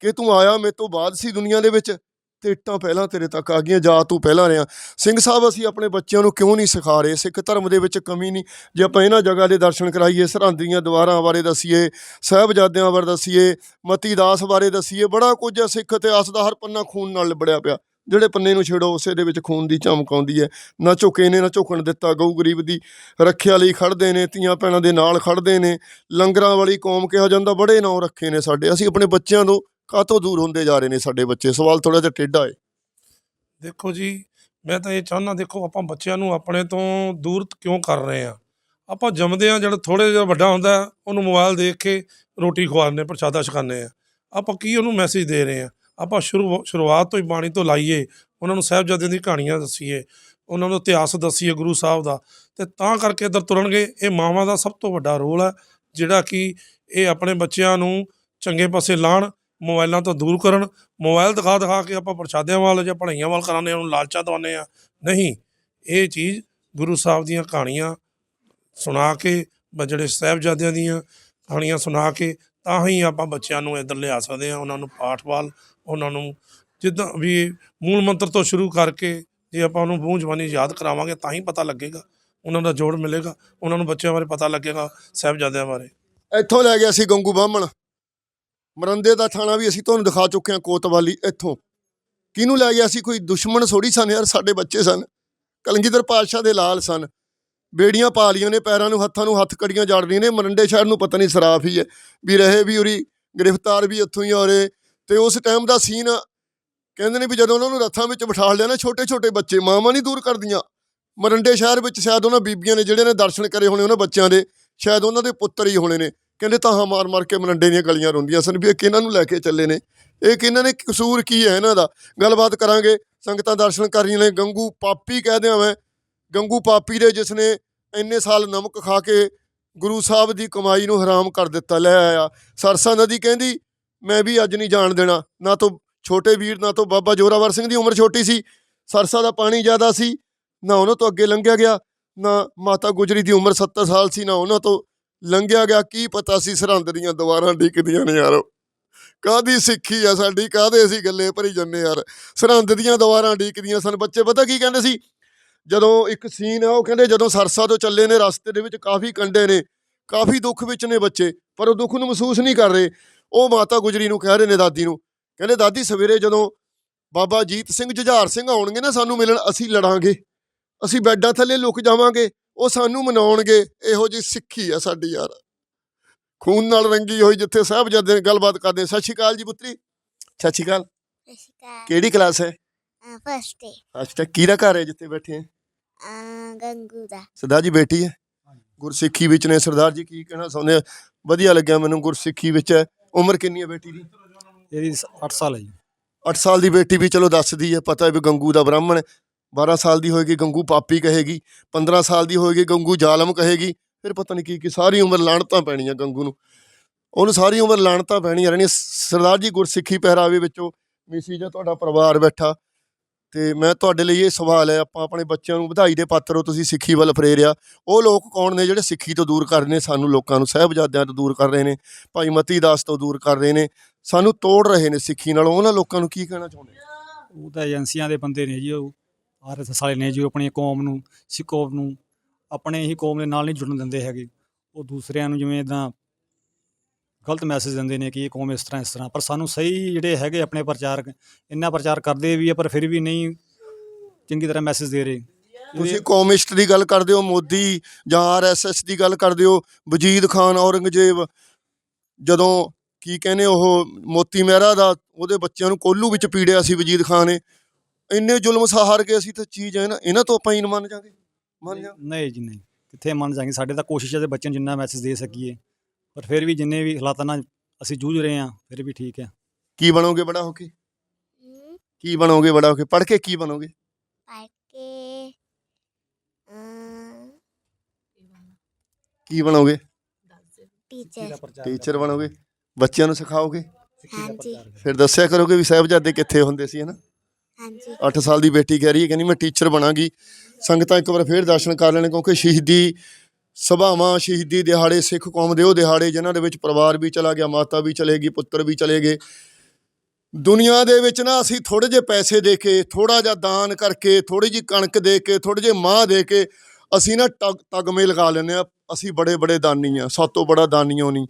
ਕਿ ਤੂੰ ਆਇਆ ਮੇਰੇ ਤੋਂ ਬਾਅਦ ਸੀ ਦੁਨੀਆ ਦੇ ਵਿੱਚ। ਤੇ ਇੱਟਾਂ ਪਹਿਲਾਂ ਤੇਰੇ ਤੱਕ ਆ ਗਈਆਂ, ਜਾ ਤੂੰ ਪਹਿਲਾਂ ਰਿਹਾ। ਸਿੰਘ ਸਾਹਿਬ, ਅਸੀਂ ਆਪਣੇ ਬੱਚਿਆਂ ਨੂੰ ਕਿਉਂ ਨਹੀਂ ਸਿਖਾ ਰਹੇ? ਸਿੱਖ ਧਰਮ ਦੇ ਵਿੱਚ ਕਮੀ ਨਹੀਂ। ਜੇ ਆਪਾਂ ਇਹਨਾਂ ਜਗ੍ਹਾ ਦੇ ਦਰਸ਼ਨ ਕਰਾਈਏ ਸਰਹੰਦ ਦੀਆਂ ਦੀਵਾਰਾਂ ਬਾਰੇ ਦੱਸੀਏ, ਸਾਹਿਬਜ਼ਾਦਿਆਂ ਬਾਰੇ ਦੱਸੀਏ, ਮਤੀ ਦਾਸ ਬਾਰੇ ਦੱਸੀਏ, ਬੜਾ ਕੁਝ ਹੈ ਸਿੱਖ ਇਤਿਹਾਸ ਦਾ, ਹਰ ਪੰਨਾ ਖੂਨ ਨਾਲ ਲਿਬੜਿਆ ਪਿਆ। ਜਿਹੜੇ ਪੰਨੇ ਨੂੰ ਛੇੜੋ, ਉਸੇ ਦੇ ਵਿੱਚ ਖੂਨ ਦੀ ਚਮਕ ਆਉਂਦੀ ਹੈ। ਨਾ ਝੁਕੇ ਨੇ, ਨਾ ਝੁਕਣ ਦਿੱਤਾ, ਗਊ ਗਰੀਬ ਦੀ ਰੱਖਿਆ ਲਈ ਖੜਦੇ ਨੇ, ਧੀਆਂ ਭੈਣਾਂ ਦੇ ਨਾਲ ਖੜਦੇ ਨੇ। ਲੰਗਰਾਂ ਵਾਲੀ ਕੌਮ ਕਿਹਾ ਜਾਂਦਾ, ਬੜੇ ਨਾਂ ਰੱਖੇ ਨੇ ਸਾਡੇ। ਅਸੀਂ ਆਪਣੇ ਬੱਚਿਆਂ ਤੋਂ ਕਾਹਤੋਂ ਦੂਰ ਹੁੰਦੇ ਜਾ ਰਹੇ ਨੇ ਸਾਡੇ ਬੱਚੇ? ਸਵਾਲ ਥੋੜਾ ਜਿਹਾ ਟੇਢਾ ਹੈ ਦੇਖੋ ਜੀ, ਮੈਂ ਤਾਂ ਇਹ ਚਾਹੁੰਦਾ, ਦੇਖੋ ਆਪਾਂ ਬੱਚਿਆਂ ਨੂੰ ਆਪਣੇ ਤੋਂ ਦੂਰ ਕਿਉਂ ਕਰ ਰਹੇ ਆ ਆਪਾਂ ਜੰਮਦੇ ਆ ਜਿਹੜਾ ਥੋੜੇ ਜਿਹਾ ਵੱਡਾ ਹੁੰਦਾ, ਉਹਨੂੰ ਮੋਬਾਈਲ ਦੇਖ ਕੇ ਰੋਟੀ ਖਵਾਉਂਦੇ ਪ੍ਰਸ਼ਾਦਾ ਛਕਾਉਂਦੇ ਆ ਆਪਾਂ ਕੀ ਉਹਨੂੰ ਮੈਸੇਜ ਦੇ ਰਹੇ ਆ ਆਪਾਂ ਸ਼ੁਰੂ, ਸ਼ੁਰੂਆਤ ਤੋਂ ਹੀ ਬਾਣੀ ਤੋਂ ਲਾਈਏ, ਉਹਨਾਂ ਨੂੰ ਸਾਹਿਬਜ਼ਾਦਿਆਂ ਦੀ ਕਹਾਣੀਆਂ ਦੱਸੀਏ, ਉਹਨਾਂ ਨੂੰ ਇਤਿਹਾਸ ਦੱਸੀਏ ਗੁਰੂ ਸਾਹਿਬ ਦਾ, ਤੇ ਤਾਂ ਕਰਕੇ ਇੱਧਰ ਤੁਰਨਗੇ, ਇਹ ਮਾਵਾਂ ਦਾ ਸਭ ਤੋਂ ਵੱਡਾ ਰੋਲ ਹੈ, ਜਿਹੜਾ ਕਿ ਇਹ ਆਪਣੇ ਬੱਚਿਆਂ ਨੂੰ ਚੰਗੇ ਪਾਸੇ ਲਾਣ ਮੋਬਾਈਲਾਂ ਤੋਂ ਦੂਰ ਕਰਨ। ਮੋਬਾਈਲ ਦਿਖਾ ਦਿਖਾ ਕੇ ਆਪਾਂ ਪ੍ਰਸ਼ਾਦਿਆਂ ਵੱਲ ਜਾਂ ਪੜ੍ਹਾਈਆਂ ਵੱਲ ਕਰਾਉਂਦੇ ਹਾਂ, ਉਹਨੂੰ ਲਾਲਚਾ ਦਵਾਉਂਦੇ ਆ ਨਹੀਂ, ਇਹ ਚੀਜ਼ ਗੁਰੂ ਸਾਹਿਬ ਦੀਆਂ ਕਹਾਣੀਆਂ ਸੁਣਾ ਕੇ ਜਿਹੜੇ ਸਾਹਿਬਜ਼ਾਦਿਆਂ ਦੀਆਂ ਕਹਾਣੀਆਂ ਸੁਣਾ ਕੇ, ਤਾਂ ਹੀ ਆਪਾਂ ਬੱਚਿਆਂ ਨੂੰ ਇੱਧਰ ਲਿਆ ਸਕਦੇ ਹਾਂ, ਉਹਨਾਂ ਨੂੰ ਪਾਠ ਵੱਲ, ਉਹਨਾਂ ਨੂੰ ਜਿੱਦਾਂ ਵੀ ਮੂਲ ਮੰਤਰ ਤੋਂ ਸ਼ੁਰੂ ਕਰਕੇ ਜੇ ਆਪਾਂ ਉਹਨੂੰ ਮੂੰਹ ਜ਼ਬਾਨੀ ਯਾਦ ਕਰਾਵਾਂਗੇ, ਤਾਂ ਹੀ ਪਤਾ ਲੱਗੇਗਾ, ਉਹਨਾਂ ਦਾ ਜੋੜ ਮਿਲੇਗਾ, ਉਹਨਾਂ ਨੂੰ ਬੱਚਿਆਂ ਬਾਰੇ ਪਤਾ ਲੱਗੇਗਾ, ਸਾਹਿਬਜ਼ਾਦਿਆਂ ਬਾਰੇ। ਇੱਥੋਂ ਲੈ ਗਿਆ ਸੀ ਗੰਗੂ ਬਾਹਮਣ। ਮਰੰਦੇ ਦਾ ਥਾਣਾ ਵੀ ਅਸੀਂ ਤੁਹਾਨੂੰ ਦਿਖਾ ਚੁੱਕੇ ਹਾਂ ਕੋਤਵਾਲੀ ਇੱਥੋਂ। ਕਿਹਨੂੰ ਲੈ ਗਿਆ ਸੀ? ਕੋਈ ਦੁਸ਼ਮਣ ਸੋੜੀ ਸਨ ਯਾਰ, ਸਾਡੇ ਬੱਚੇ ਸਨ। ਕਲਗੀਧਰ ਪਾਤਸ਼ਾਹ ਦੇ ਲਾਲ ਸਨ। ਬੇੜੀਆਂ ਪਾ ਲੀਆਂ ਨੇ, ਪੈਰਾਂ ਨੂੰ, ਹੱਥਾਂ ਨੂੰ, ਹੱਥ ਕੜੀਆਂ ਰਹੀਆਂ ਨੇ। ਮਰੰਡੇ ਸ਼ਹਿਰ ਨੂੰ ਪਤਾ ਨਹੀਂ ਸਰਾਫ ਹੀ ਹੈ। ਵੀ ਰਹੇ ਵੀ ਉਰੀ, ਗ੍ਰਿਫਤਾਰ ਵੀ ਇੱਥੋਂ ਹੀ ਔਰੇ ਤੇ ਉਸ ਟਾਈਮ ਦਾ ਸੀਨ ਕਹਿੰਦੇ ਨੇ ਵੀ ਜਦੋਂ ਉਹਨਾਂ ਨੂੰ ਰੱਥਾਂ ਵਿੱਚ ਬਿਠਾ ਲਿਆ ਨਾ ਛੋਟੇ ਛੋਟੇ ਬੱਚੇ, ਮਾਵਾਂ ਨਹੀਂ ਦੂਰ ਕਰਦੀਆਂ। ਮਰੰਡੇ ਸ਼ਹਿਰ ਵਿੱਚ ਸ਼ਾਇਦ ਉਹਨਾਂ ਬੀਬੀਆਂ ਨੇ, ਜਿਹੜੇ ਨੇ ਦਰਸ਼ਨ ਕਰੇ ਹੋਣੇ ਉਹਨਾਂ ਬੱਚਿਆਂ ਦੇ, ਸ਼ਾਇਦ ਉਹਨਾਂ ਦੇ ਪੁੱਤਰ ਹੀ ਹੋਣੇ ਨੇ। ਕਹਿੰਦੇ ਤਾਂ ਹਾਂ ਮਾਰ ਮਾਰ ਕੇ ਮਰੰਡੇ ਦੀਆਂ ਗਲੀਆਂ ਰੋਂਦੀਆਂ ਸਨ ਵੀ ਇਹ ਕਿਹਨਾਂ ਨੂੰ ਲੈ ਕੇ ਚੱਲੇ ਨੇ? ਇਹ ਕਿਹਨਾਂ ਨੇ ਕਸੂਰ ਕੀ ਹੈ ਇਹਨਾਂ ਦਾ? ਗੱਲਬਾਤ ਕਰਾਂਗੇ। ਸੰਗਤਾਂ ਦਰਸ਼ਨ ਕਰ ਰਹੀਆਂ ਨੇ। ਗੰਗੂ ਪਾਪੀ ਕਹਦੇ ਆ ਮੈਂ। ਗੰਗੂ ਪਾਪੀ ਦੇ ਜਿਸ ਨੇ ਇੰਨੇ ਸਾਲ ਨਮਕ ਖਾ ਕੇ ਗੁਰੂ ਸਾਹਿਬ ਦੀ ਕਮਾਈ ਨੂੰ ਹਰਾਮ ਕਰ ਦਿੱਤਾ, ਲੈ ਆਇਆ। ਸਰਸਾ ਨਦੀ ਕਹਿੰਦੀ, ਮੈਂ ਵੀ ਅੱਜ ਨਹੀਂ ਜਾਣ ਦੇਣਾ। ਨਾ ਤੋਂ ਛੋਟੇ ਵੀਰ, ਨਾ ਤੋਂ ਬਾਬਾ ਜੋਰਾਵਰ ਸਿੰਘ ਦੀ ਉਮਰ ਛੋਟੀ ਸੀ। ਸਰਸਾ ਦਾ ਪਾਣੀ ਜ਼ਿਆਦਾ ਸੀ। ਨਾ ਉਹਨਾਂ ਤੋਂ ਅੱਗੇ ਲੰਘਿਆ ਗਿਆ। ਨਾ ਮਾਤਾ ਗੁਜਰੀ ਦੀ ਉਮਰ 70 ਸਾਲ ਸੀ, ਨਾ ਉਹਨਾਂ ਤੋਂ ਲੰਘਿਆ ਗਿਆ, ਕੀ ਪਤਾ ਸੀ ਸਰਹੰਦ ਦੀਆਂ ਦੀਵਾਰਾਂ ਡਿੱਗਦੀਆਂ ਨੇ ਯਾਰ। ਕਾਦੀ ਸਿੱਖੀ ਆ ਸਾਡੀ ਕਾਦੇ ਅਸੀਂ ਗੱਲੇ ਭਰੀ ਜੰਨੇ ਯਾਰ। ਸਰਹੰਦ ਦੀਆਂ ਦੀਵਾਰਾਂ ਡਿੱਗਦੀਆਂ ਸਨ। ਬੱਚੇ ਪਤਾ ਕੀ ਕਹਿੰਦੇ ਸੀ? ਜਦੋਂ ਇੱਕ ਸੀਨ ਆ, ਉਹ ਕਹਿੰਦੇ ਜਦੋਂ ਸਰਸਾ ਤੋਂ ਚੱਲੇ ਨੇ, ਰਸਤੇ ਦੇ ਵਿੱਚ ਕਾਫੀ ਕੰਡੇ ਨੇ, ਕਾਫੀ ਦੁੱਖ ਵਿੱਚ ਨੇ ਬੱਚੇ, ਪਰ ਉਹ ਦੁੱਖ ਨੂੰ ਮਹਿਸੂਸ ਨਹੀਂ ਕਰ ਰਹੇ। ਉਹ ਮਾਤਾ ਗੁਜਰੀ ਨੂੰ ਕਹਿ ਰਹੇ ਨੇ ਦਾਦੀ ਨੂੰ, ਕਹਿੰਦੇ ਦਾਦੀ ਸਵੇਰੇ ਜਦੋਂ ਬਾਬਾ ਜੀਤ ਸਿੰਘ ਜੁਝਾਰ ਸਿੰਘ ਆਉਣਗੇ ਨਾ ਸਾਨੂੰ ਮਿਲਣ, ਅਸੀਂ ਲੜਾਂਗੇ। ਅਸੀਂ ਬੈੱਡਾਂ ਥੱਲੇ ਲੁਕ ਜਾਵਾਂਗੇ। ਉਹ ਸਾਨੂੰ ਮਨਾਉਣਗੇ ਇਹੋ ਜਿਹੀ ਸਿੱਖੀ ਆ ਸਾਡੀ ਯਾਰ। ਖੂਨ ਨਾਲ ਰੰਗੀ ਹੋਈ ਜਿੱਥੇ ਸਾਹਿਬਜ਼ਾਦੇ ਨੇ ਗੱਲਬਾਤ ਕਰਦੇ। ਸਤਿ ਸ਼੍ਰੀ ਅਕਾਲ ਜੀ ਪੁੱਤਰੀ। ਸਤਿ ਸ਼੍ਰੀ ਅਕਾਲ। ਕਿਹੜੀ ਕਲਾਸ ਹੈ? day, ਅੱਛਾ ਕਿਹਦਾ ਘਰ ਹੈ ਜਿੱਥੇ ਬੈਠੇ ਆ uh, Ganguda. ਸਰਦਾਰ ਜੀ ਬੇਟੀ ਹੈ? ਗੁਰਸਿੱਖੀ ਵਿੱਚ ਨੇ। ਸਰਦਾਰ ਜੀ ਕੀ ਕਹਿਣਾ ਚਾਹੁੰਦੇ ਆ? ਵਧੀਆ ਲੱਗਿਆ ਮੈਨੂੰ ਗੁਰਸਿੱਖੀ ਵਿੱਚ। ਹੈ ਉਮਰ ਕਿੰਨੀ ਹੈ ਬੇਟੀ ਦੀ? ਇਹਦੀ 8 ਸਾਲ ਹੈ ਜੀ। 8 ਸਾਲ ਦੀ ਬੇਟੀ ਵੀ ਚਲੋ ਦੱਸਦੀ ਹੈ। ਪਤਾ ਹੈ ਵੀ ਗੰਗੂ ਦਾ ਬ੍ਰਾਹਮਣ 12 ਸਾਲ ਦੀ ਹੋਏਗੀ, ਗੰਗੂ ਪਾਪੀ ਕਹੇਗੀ 15 ਸਾਲ ਦੀ ਹੋਏਗੀ, ਗੰਗੂ ਜ਼ਾਲਮ ਕਹੇਗੀ। ਫਿਰ ਪਤਾ ਨਹੀਂ ਕੀ ਕੀ ਸਾਰੀ ਉਮਰ ਲਾਣਤਾਂ ਪੈਣੀਆਂ ਗੰਗੂ ਨੂੰ। ਉਹਨੂੰ ਸਾਰੀ ਉਮਰ ਲਾਣਤਾਂ ਪੈਣੀਆਂ ਰਹਿਣੀਆਂ। ਸਰਦਾਰ ਜੀ ਗੁਰਸਿੱਖੀ ਪਹਿਰਾਵੇ ਵਿੱਚੋਂ ਮਿਸੀ ਜਾਂ ਤੁਹਾਡਾ ਪਰਿਵਾਰ ਬੈਠਾ। ਤੇ ਮੈਂ ਤੁਹਾਡੇ ਲਈ ਇਹ ਸਵਾਲ ਹੈ, ਆਪਾਂ ਆਪਣੇ ਬੱਚਿਆਂ ਨੂੰ ਵਧਾਈ ਦੇ ਪਾਤਰ ਹੋ, ਤੁਸੀਂ ਸਿੱਖੀ ਵੱਲ ਫਰੇਰਿਆ ਉਹ ਲੋਕ ਕੌਣ ਨੇ ਜਿਹੜੇ ਸਿੱਖੀ ਤੋਂ ਦੂਰ ਕਰ ਰਹੇ ਨੇ? ਸਾਨੂੰ ਲੋਕਾਂ ਨੂੰ, ਸਾਹਿਬਜ਼ਾਦਿਆਂ ਤੋਂ ਦੂਰ ਕਰ ਰਹੇ ਨੇ, ਭਾਈ ਮਤੀ ਦਾਸ ਤੋਂ ਦੂਰ ਕਰ ਰਹੇ ਨੇ। ਸਾਨੂੰ ਤੋੜ ਰਹੇ ਨੇ ਸਿੱਖੀ ਨਾਲ। ਉਹਨਾਂ ਲੋਕਾਂ ਨੂੰ ਕੀ ਕਹਿਣਾ ਚਾਹੁੰਦੇ ਉਹ ਤਾਂ ਏਜੰਸੀਆਂ ਦੇ ਬੰਦੇ ਨੇ ਜੀ ਉਹ। ਆਰਐਸਐਸ ਵਾਲੇ ਨੇ ਜੋ ਆਪਣੀ ਕੌਮ ਨੂੰ, ਸਿੱਖ ਕੌਮ ਨੂੰ, ਆਪਣੇ ਹੀ ਕੌਮ ਦੇ ਨਾਲ ਨਹੀਂ ਜੁੜਨ ਦਿੰਦੇ ਹੈਗੇ। ਉਹ ਦੂਸਰਿਆਂ ਨੂੰ ਜਿਵੇਂ ਇਦਾਂ ਗਲਤ ਮੈਸੇਜ ਦਿੰਦੇ ਨੇ ਕਿ ਇਹ ਕੌਮ ਇਸ ਤਰ੍ਹਾਂ ਇਸ ਤਰ੍ਹਾਂ, ਪਰ ਸਾਨੂੰ ਸਹੀ ਜਿਹੜੇ ਹੈਗੇ ਆਪਣੇ ਪ੍ਰਚਾਰਕ ਇੰਨਾ ਪ੍ਰਚਾਰ ਕਰਦੇ ਵੀ ਆ, ਪਰ ਫਿਰ ਵੀ ਨਹੀਂ ਚੰਗੀ ਤਰ੍ਹਾਂ ਮੈਸੇਜ ਦੇ ਰਹੇ। ਤੁਸੀਂ ਕੌਮਿਸਟ ਦੀ ਗੱਲ ਕਰਦੇ ਹੋ, ਮੋਦੀ ਜਾਂ ਆਰਐਸਐਸ ਦੀ ਗੱਲ ਕਰਦੇ ਹੋ, ਵਜੀਦ ਖਾਨ, ਔਰੰਗਜ਼ੇਬ, ਜਦੋਂ ਕੀ ਕਹਿੰਦੇ ਉਹ ਮੋਤੀ ਮਹਿਰਾ ਦਾ, ਉਹਦੇ ਬੱਚਿਆਂ ਨੂੰ ਕੋਲੂ ਵਿੱਚ ਪੀੜਿਆ ਸੀ ਵਜੀਦ ਖਾਨ ਨੇ ਇੰਨੇ ਜ਼ੁਲਮ ਸਹਾਰ ਕੇ ਅਸੀਂ ਤਾਂ ਚੀਜ਼ ਹੈ ਨਾ ਇਹਨਾਂ ਤੋਂ ਆਪਾਂ ਹੀ ਨੀ ਮੰਨ ਜਾਗੇ। ਮੰਨ ਜਾ ਨਹੀਂ ਜੀ ਨਹੀਂ। ਕਿੱਥੇ ਮੰਨ ਜਾਗੇ? ਸਾਡੇ ਤਾਂ ਕੋਸ਼ਿਸ਼ ਹੈ ਤੇ ਬੱਚਿਆਂ ਨੂੰ ਜਿੰਨਾ ਮੈਸੇਜ ਦੇ ਸਕੀਏ। ਪਰ ਫਿਰ ਵੀ ਜਿੰਨੇ ਵੀ ਹਾਲਾਤਾਂ ਨਾਲ ਅਸੀਂ ਜੂਝ ਰਹੇ ਹਾਂ ਫਿਰ ਵੀ ਠੀਕ ਹੈ। ਕੀ ਬਣੋਗੇ ਬੜਾ ਹੋ ਕੇ? ਕੀ ਬਣੋਗੇ ਬੜਾ ਹੋ ਕੇ? ਪੜ੍ਹ ਕੇ ਕੀ ਬਣੋਗੇ? ਪੜ੍ਹ ਕੇ ਕੀ ਬਣੋਗੇ? Teacher teacher ਬਣੋਗੇ? ਬੱਚਿਆਂ ਨੂੰ ਸਿਖਾਓਗੇ? ਹਾਂਜੀ। ਫਿਰ ਦੱਸਿਆ ਕਰੋਗੇ ਵੀ ਸਾਹਿਬਜ਼ਾਦੇ ਕਿੱਥੇ ਹੁੰਦੇ ਸੀ ਹਨਾ ਹਾਂਜੀ। 8 ਸਾਲ ਦੀ ਬੇਟੀ ਕਹਿ ਰਹੀ ਹੈ, ਕਹਿੰਦੀ ਮੈਂ ਟੀਚਰ ਬਣਾਂਗੀ। ਸੰਗਤਾਂ ਇੱਕ ਵਾਰ ਫੇਰ ਦਰਸ਼ਨ ਕਰ ਲੈਣ, ਕਿਉਂਕਿ ਸ਼ਹੀਦੀ ਸਭਾਵਾਂ, ਸ਼ਹੀਦੀ ਦਿਹਾੜੇ, ਸਿੱਖ ਕੌਮ ਦੇ ਉਹ ਦਿਹਾੜੇ, ਜਿਨ੍ਹਾਂ ਦੇ ਵਿੱਚ ਪਰਿਵਾਰ ਵੀ ਚਲਾ ਗਿਆ, ਮਾਤਾ ਵੀ ਚਲੇ ਗਈ ਪੁੱਤਰ ਵੀ ਚਲੇ ਗਏ ਦੁਨੀਆ ਦੇ ਵਿੱਚ ਨਾ ਅਸੀਂ ਥੋੜੇ ਜਿਹੇ ਪੈਸੇ ਦੇ ਕੇ ਥੋੜਾ ਜਿਹਾ ਦਾਨ ਕਰਕੇ ਥੋੜੀ ਜਿਹੀ ਕਣਕ ਦੇ ਕੇ ਥੋੜੇ ਜਿਹੇ ਮਾਂ ਦੇ ਕੇ, ਅਸੀਂ ਨਾ ਟਗ, ਤਗਮੇ ਲਗਾ ਲੈਂਦੇ ਆ ਅਸੀਂ ਬੜੇ ਬੜੇ ਦਾਨੀ ਆ ਸਭ ਤੋਂ ਬੜਾ ਦਾਨੀਓ ਨਹੀਂ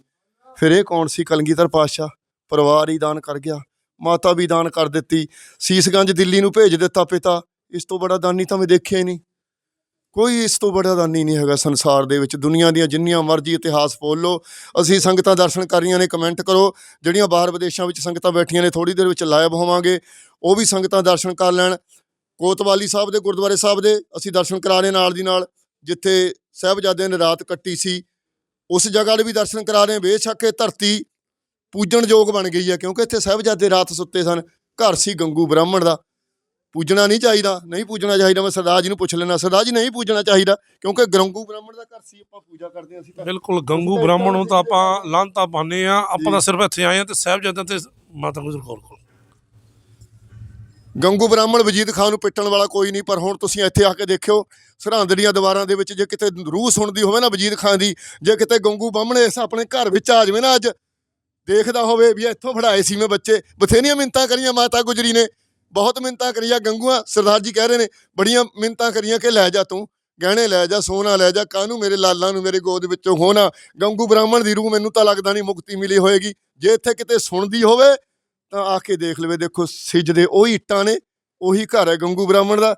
ਫਿਰ ਇਹ ਕੌਣ ਸੀ? ਕਲਗੀਧਰ ਪਾਤਸ਼ਾਹ। ਪਰਿਵਾਰ ਹੀ ਦਾਨ ਕਰ ਗਿਆ। ਮਾਤਾ ਵੀ ਦਾਨ ਕਰ ਦਿੱਤੀ। ਸੀਸਗੰਜ ਦਿੱਲੀ ਨੂੰ ਭੇਜ ਦਿੱਤਾ ਪਿਤਾ। ਇਸ ਤੋਂ ਬੜਾ ਦਾਨੀ ਤਾਂ ਮੈਂ ਦੇਖਿਆ ਹੀ ਨਹੀਂ। ਕੋਈ ਇਸ ਤੋਂ ਬੜਾ ਦਾਨੀ ਨਹੀਂ ਹੈਗਾ ਸੰਸਾਰ ਦੇ ਵਿੱਚ। ਦੁਨੀਆ ਦੀਆਂ ਜਿੰਨੀਆਂ ਮਰਜ਼ੀ ਇਤਿਹਾਸ ਫੋਲੋ ਅਸੀਂ ਸੰਗਤਾਂ ਦਰਸ਼ਨ ਕਰ ਰਹੀਆਂ ਨੇ ਕਮੈਂਟ ਕਰੋ। ਜਿਹੜੀਆਂ ਬਾਹਰ ਵਿਦੇਸ਼ਾਂ ਵਿੱਚ ਸੰਗਤਾਂ ਬੈਠੀਆਂ ਨੇ ਥੋੜੀ ਦੇਰ ਵਿੱਚ ਲਾਈਵ ਹੋਵਾਂਗੇ। ਉਹ ਵੀ ਸੰਗਤਾਂ ਦਰਸ਼ਨ ਕਰ ਲੈਣ। ਕੋਤਵਾਲੀ ਸਾਹਿਬ ਦੇ, ਗੁਰਦੁਆਰੇ ਸਾਹਿਬ ਦੇ, ਅਸੀਂ ਦਰਸ਼ਨ ਕਰਾ ਰਹੇ ਨਾਲ ਦੀ ਨਾਲ। ਜਿੱਥੇ ਸਾਹਿਬਜ਼ਾਦਿਆਂ ਨੇ ਰਾਤ ਕੱਟੀ ਸੀ। ਉਸ ਜਗ੍ਹਾ ਦੇ ਵੀ ਦਰਸ਼ਨ ਕਰਾ ਰਹੇ ਬੇਸ਼ੱਕ ਇਹ ਧਰਤੀ ਪੂਜਣਯੋਗ ਬਣ ਗਈ ਹੈ ਕਿਉਂਕਿ ਇੱਥੇ ਸਾਹਿਬਜ਼ਾਦੇ ਰਾਤ ਸੁੱਤੇ ਸਨ ਘਰ ਸੀ ਗੰਗੂ ਬ੍ਰਾਹਮਣ ਦਾ। ਪੂਜਣਾ ਨਹੀਂ ਚਾਹੀਦਾ ਨਹੀਂ ਪੂਜਣਾ ਚਾਹੀਦਾ ਮੈਂ ਸਰਦਾਰ ਜੀ ਨੂੰ ਪੁੱਛ ਲੈਣਾ ਸਰਦਾਰ ਜੀ ਨਹੀਂ ਪੂਜਣਾ ਚਾਹੀਦਾ ਕਿਉਂਕਿ ਗੰਗੂ ਬ੍ਰਾਹਮਣ ਦਾ ਘਰ ਸੀ ਆਪਾਂ ਪੂਜਾ ਕਰਦੇ ਹਾਂ ਅਸੀਂ ਤਾਂ ਬਿਲਕੁਲ ਗੰਗੂ ਬ੍ਰਾਹਮਣ ਨੂੰ ਤਾਂ ਆਪਾਂ ਲਾਂਤਾ ਪਾਉਂਦੇ ਆ ਆਪਾਂ ਤਾਂ ਸਿਰਫ ਇੱਥੇ ਆਏ ਆ ਤੇ ਸਾਹਿਬਜ਼ਾਦਿਆਂ ਤੇ ਮਾਤਾ ਗੁਜਰ ਕੌਰ ਕੋਲ। ਗੰਗੂ ਬ੍ਰਾਹਮਣ ਵਜੀਦ ਖਾਨ ਨੂੰ ਪਿੱਟਣ ਵਾਲਾ ਕੋਈ ਨਹੀਂ ਪਰ ਹੁਣ ਤੁਸੀਂ ਇੱਥੇ ਆ ਕੇ ਦੇਖਿਓ ਸਰਹੰਦ ਦੀਆਂ ਦੀਵਾਰਾਂ ਦੇ ਵਿੱਚ ਜੇ ਕਿਤੇ ਰੂਹ ਸੁਣਦੀ ਹੋਵੇ ਨਾ ਵਜੀਦ ਖਾਨ ਦੀ ਜੇ ਕਿਤੇ ਗੰਗੂ ਬਾਹਮਣ ਇਸ ਆਪਣੇ ਘਰ ਵਿੱਚ ਆ ਜਾਵੇ ਨਾ ਅੱਜ ਦੇਖਦਾ ਹੋਵੇ ਵੀ ਇੱਥੋਂ ਫੜਾਏ ਸੀ ਮੈਂ ਬੱਚੇ। ਬਥੇਰੀਆਂ ਮਿੰਤਾਂ ਕਰੀਆਂ ਮਾਤਾ ਗੁਜਰੀ ਨੇ। ਬਹੁਤ ਮਿੰਤਾਂ ਕਰੀਆਂ। ਗੰਗੂਆਂ ਸਰਦਾਰ ਜੀ ਕਹਿ ਰਹੇ ਨੇ ਬੜੀਆਂ ਮਿੰਤਾਂ ਕਰੀਆਂ ਕਿ ਲੈ ਜਾ ਤੂੰ। ਗਹਿਣੇ ਲੈ ਜਾ ਸੋਨਾ ਲੈ ਜਾ ਕਾਹਨੂੰ ਮੇਰੇ ਲਾਲਾਂ ਨੂੰ ਮੇਰੇ ਗੋਦ ਵਿੱਚੋਂ ਹੋਣਾ ਗੰਗੂ ਬ੍ਰਾਹਮਣ ਦੀ ਰੂਹ ਮੈਨੂੰ ਤਾਂ ਲੱਗਦਾ ਨਹੀਂ ਮੁਕਤੀ ਮਿਲੀ ਹੋਏਗੀ। ਜੇ ਇੱਥੇ ਕਿਤੇ ਸੁਣਦੀ ਹੋਵੇ ਤਾਂ ਆ ਕੇ ਦੇਖ ਲਵੇ। ਦੇਖੋ ਸਿਜਦੇ ਉਹੀ ਇੱਟਾਂ ਨੇ ਉਹੀ ਘਰ ਹੈ ਗੰਗੂ ਬ੍ਰਾਹਮਣ ਦਾ।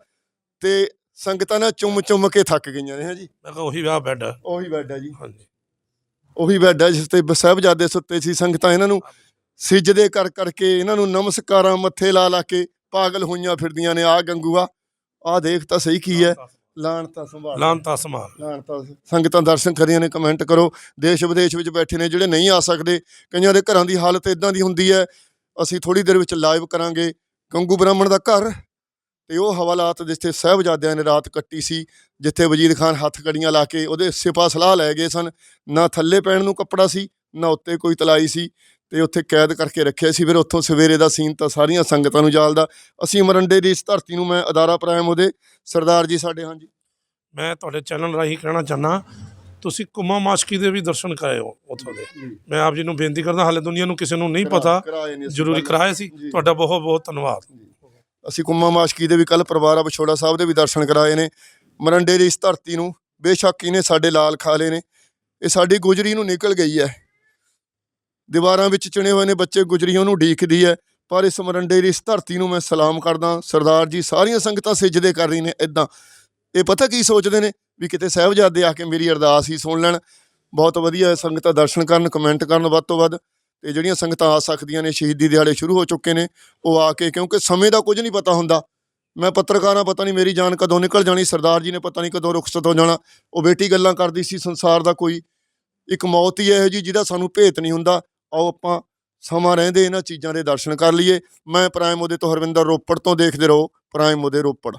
ਤੇ ਸੰਗਤਾਂ ਨਾਲ ਚੁੰਮ ਚੁੰਮ ਕੇ ਥੱਕ ਗਈਆਂ ਨੇ ਹਾਂ ਜੀ? ਮੈਂ ਕਿਹਾ ਉਹੀ ਵਿਆਹ ਬੈੱਡ ਉਹੀ ਬੈੱਡ ਹੈ ਜੀ। ਹਾਂਜੀ। ਉਹੀ ਬੈੱਡ ਹੈ ਜਿਸ ਤੇ ਸਾਹਿਬਜ਼ਾਦੇ ਸੁੱਤੇ ਸੀ ਸੰਗਤਾਂ ਇਹਨਾਂ ਨੂੰ ਸਿਜਦੇ ਕਰ ਕਰਕੇ ਇਹਨਾਂ ਨੂੰ ਨਮਸਕਾਰਾਂ ਮੱਥੇ ਲਾ ਲਾ ਕੇ ਪਾਗਲ ਹੋਈਆਂ ਫਿਰਦੀਆਂ ਨੇ ਆ ਗੰਗੂਆ ਆ ਦੇਖ ਤਾਂ ਸਹੀ ਕੀ ਹੈ ਲਾਣ ਤਾਂ ਸੰਭਾਲ ਲਾਂਤਾ ਸਮਾਲ ਲਾਣ ਤਾਂ ਸੰਗਤਾਂ ਦਰਸ਼ਨ ਕਰੀਆਂ ਨੇ ਕਮੈਂਟ ਕਰੋ ਦੇਸ਼ ਵਿਦੇਸ਼ ਵਿੱਚ ਬੈਠੇ ਨੇ ਜਿਹੜੇ ਨਹੀਂ ਆ ਸਕਦੇ ਕਈਆਂ ਦੇ ਘਰਾਂ ਦੀ ਹਾਲਤ ਇਦਾਂ ਦੀ ਹੁੰਦੀ ਹੈ ਅਸੀਂ ਥੋੜੀ ਦੇਰ ਵਿੱਚ ਲਾਈਵ ਕਰਾਂਗੇ ਗੰਗੂ ਬ੍ਰਾਹਮਣ ਦਾ ਘਰ ਤੇ ਉਹ ਹਵਾਲਾਤ ਜਿੱਥੇ ਸਾਹਿਬਜ਼ਾਦਿਆਂ ਨੇ ਰਾਤ ਕੱਟੀ ਸੀ ਜਿੱਥੇ ਵਜੀਦ ਖਾਨ ਹੱਥ ਕੜੀਆਂ ਲਾ ਕੇ ਉਹਦੇ ਸਿਪਾ ਸਲਾਹ ਲੈ ਗਏ ਸਨ ਨਾ ਥੱਲੇ ਪੈਣ ਨੂੰ ਕੱਪੜਾ ਸੀ ਨਾ ਉੱਤੇ ਕੋਈ ਤਲਾਈ ਸੀ ਤੇ ਉੱਥੇ ਕੈਦ ਕਰਕੇ ਰੱਖਿਆ ਸੀ। ਫਿਰ ਉੱਥੋਂ ਸਵੇਰੇ ਦਾ ਸੀਨ ਤਾਂ ਸਾਰੀਆਂ ਸੰਗਤਾਂ ਨੂੰ ਜਾਲਦਾ। ਅਸੀਂ ਮਰੰਡੇ ਦੀ ਇਸ ਧਰਤੀ ਨੂੰ ਮੈਂ ਅਦਾਰਾ ਪ੍ਰਾਇਮ ਉਹਦੇ ਸਰਦਾਰ ਜੀ ਸਾਡੇ ਹਾਂਜੀ। ਮੈਂ ਤੁਹਾਡੇ ਚੈਨਲ ਰਾਹੀਂ ਕਹਿਣਾ ਚਾਹਨਾ ਤੁਸੀਂ ਕੁਮਾ ਮਾਸ਼ਕੀ ਦੇ ਵੀ ਦਰਸ਼ਨ ਕਰਾਇਓ ਉੱਥੋਂ ਦੇ। ਮੈਂ ਆਪ ਜੀ ਨੂੰ ਬੇਨਤੀ ਕਰਦਾ ਹਾਲੇ ਦੁਨੀਆ ਨੂੰ ਕਿਸੇ ਨੂੰ ਨਹੀਂ ਪਤਾ ਕਰਾਏ ਜ਼ਰੂਰੀ। ਕਰਾਏ ਸੀ। ਤੁਹਾਡਾ ਬਹੁਤ ਬਹੁਤ ਧੰਨਵਾਦ ਅਸੀਂ ਕੁੰਮਾ ਮਾਸ਼ਕੀ ਦੇ ਵੀ ਕੱਲ ਪਰਿਵਾਰਾ ਵਿਛੋੜਾ ਸਾਹਿਬ ਦੇ ਵੀ ਦਰਸ਼ਨ ਕਰਾਏ ਨੇ। ਮਰੰਡੇ ਦੀ ਇਸ ਧਰਤੀ ਨੂੰ ਬੇਸ਼ੱਕ ਇਹਨੇ ਸਾਡੇ ਲਾਲ ਖਾਲੇ ਨੇ। ਇਹ ਸਾਡੀ ਗੁਜਰੀ ਨੂੰ ਨਿਕਲ ਗਈ ਹੈ। ਦੀਵਾਰਾਂ ਵਿੱਚ ਚਿਣੇ ਹੋਏ ਨੇ ਬੱਚੇ, ਗੁਜਰੀ ਉਹਨੂੰ ਢੀਕਦੀ ਹੈ। ਪਰ ਇਸ ਮਰੰਡੇ ਦੀ ਇਸ ਧਰਤੀ ਨੂੰ ਮੈਂ ਸਲਾਮ ਕਰਦਾ ਸਰਦਾਰ ਜੀ ਸਾਰੀਆਂ ਸੰਗਤਾਂ ਸਿਜਦੇ ਕਰ ਰਹੀ ਨੇ ਇਦਾਂ ਇਹ ਪਤਾ ਕੀ ਸੋਚਦੇ ਨੇ? ਵੀ ਕਿਤੇ ਸਾਹਿਬਜ਼ਾਦੇ ਆ ਕੇ ਮੇਰੀ ਅਰਦਾਸ ਹੀ ਸੁਣ ਲੈਣ। ਬਹੁਤ ਵਧੀਆ ਸੰਗਤਾਂ ਦਰਸ਼ਨ ਕਰਨ, ਕਮੈਂਟ ਕਰਨ ਵੱਧ ਤੋਂ ਵੱਧ। ਤੇ ਜਿਹੜੀਆਂ ਸੰਗਤਾਂ ਆ ਸਕਦੀਆਂ ਨੇ, ਸ਼ਹੀਦੀ ਦਿਹਾੜੇ ਸ਼ੁਰੂ ਹੋ ਚੁੱਕੇ ਨੇ, ਉਹ ਆ ਕੇ ਕਿਉਂਕਿ ਸਮੇਂ ਦਾ ਕੁਝ ਨਹੀਂ ਪਤਾ ਹੁੰਦਾ। ਮੈਂ ਪੱਤਰਕਾਰਾਂ, ਪਤਾ ਨਹੀਂ ਮੇਰੀ ਜਾਨ ਕਦੋਂ ਨਿਕਲ ਜਾਣੀ, ਸਰਦਾਰ ਜੀ ਨੇ ਪਤਾ ਨਹੀਂ ਕਦੋਂ ਰੁਖਸਤ ਹੋ ਜਾਣਾ। ਉਹ ਬੇਟੀ ਗੱਲਾਂ ਕਰਦੀ ਸੀ, ਸੰਸਾਰ ਦਾ ਕੋਈ ਇੱਕ ਮੌਤ ਹੀ ਇਹੋ ਜੀ ਜਿਹਦਾ ਸਾਨੂੰ ਭੇਤ ਨਹੀਂ ਹੁੰਦਾ। ਆਓ ਆਪਾਂ ਸਮਾਂ ਰਹਿੰਦੇ ਇਹਨਾਂ ਚੀਜ਼ਾਂ ਦੇ ਦਰਸ਼ਨ ਕਰ ਲਈਏ। ਮੈਂ ਪ੍ਰਾਈਮ ਉਹਦੇ ਤੋਂ ਹਰਵਿੰਦਰ ਰੋਪੜ ਤੋਂ ਦੇਖਦੇ ਰਹੋ। ਪ੍ਰਾਈਮ ਉਹਦੇ ਰੋਪੜ।